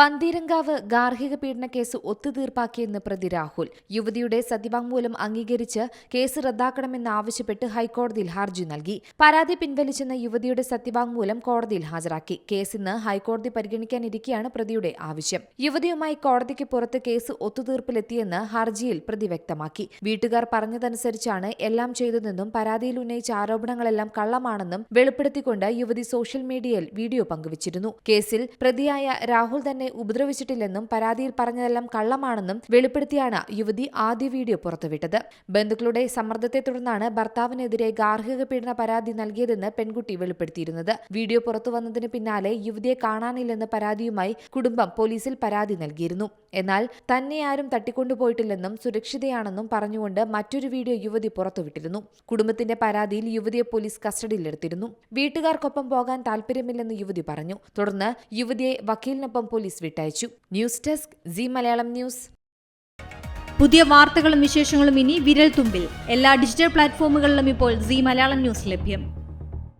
പന്തീരങ്കാവ് ഗാർഹിക പീഡന കേസ് ഒത്തുതീർപ്പാക്കിയെന്ന് പ്രതി രാഹുൽ. യുവതിയുടെ സത്യവാങ്മൂലം അംഗീകരിച്ച് കേസ് റദ്ദാക്കണമെന്നാവശ്യപ്പെട്ട് ഹൈക്കോടതിയിൽ ഹർജി നൽകി. പരാതി പിൻവലിച്ചെന്ന യുവതിയുടെ സത്യവാങ്മൂലം കോടതിയിൽ ഹാജരാക്കി. കേസ് ഇന്ന് ഹൈക്കോടതി പരിഗണിക്കാനിരിക്കെയാണ് പ്രതിയുടെ ആവശ്യം. യുവതിയുമായി കോടതിക്ക് പുറത്ത് കേസ് ഒത്തുതീർപ്പിലെത്തിയെന്ന് ഹർജിയിൽ പ്രതി വ്യക്തമാക്കി. വീട്ടുകാർ പറഞ്ഞതനുസരിച്ചാണ് എല്ലാം ചെയ്തതെന്നും പരാതിയിൽ ഉന്നയിച്ച ആരോപണങ്ങളെല്ലാം കള്ളമാണെന്നും വെളിപ്പെടുത്തിക്കൊണ്ട് യുവതി സോഷ്യൽ മീഡിയയിൽ വീഡിയോ പങ്കുവച്ചിരുന്നു. കേസിൽ പ്രതിയായ രാഹുൽ തന്നെ ഉപദ്രവിച്ചിട്ടില്ലെന്നും പരാതിയിൽ പറഞ്ഞതെല്ലാം കള്ളമാണെന്നും വെളിപ്പെടുത്തിയാണ് യുവതി ആദ്യ വീഡിയോ പുറത്തുവിട്ടത്. ബന്ധുക്കളുടെ സമ്മർദ്ദത്തെ തുടർന്നാണ് ഭർത്താവിനെതിരെ ഗാർഹിക പീഡന പരാതി നൽകിയതെന്ന് പെൺകുട്ടി വെളിപ്പെടുത്തിയിരുന്നത്. വീഡിയോ പുറത്തു വന്നതിന് പിന്നാലെ യുവതിയെ കാണാനില്ലെന്ന പരാതിയുമായി കുടുംബം പോലീസിൽ പരാതി നൽകിയിരുന്നു. എന്നാൽ തന്നെ ആരും തട്ടിക്കൊണ്ടുപോയിട്ടില്ലെന്നും സുരക്ഷിതയാണെന്നും പറഞ്ഞുകൊണ്ട് മറ്റൊരു വീഡിയോ യുവതി പുറത്തുവിട്ടിരുന്നു. കുടുംബത്തിന്റെ പരാതിയിൽ യുവതിയെ പോലീസ് കസ്റ്റഡിയിലെടുത്തിരുന്നു. വീട്ടുകാർക്കൊപ്പം പോകാൻ താൽപര്യമില്ലെന്ന് യുവതി പറഞ്ഞു. തുടർന്ന് യുവതിയെ വക്കീലിനൊപ്പം പോലീസ് വിട്ടയച്ചു. News desk Zee Malayalam news. പുതിയ വാർത്തകളും വിശേഷങ്ങളും ഇനി വിരൽ തുമ്പിൽ എല്ലാ ഡിജിറ്റൽ പ്ലാറ്റ്ഫോമുകളിലും ഇപ്പോൾ സി മലയാളം ന്യൂസ് ലഭ്യം.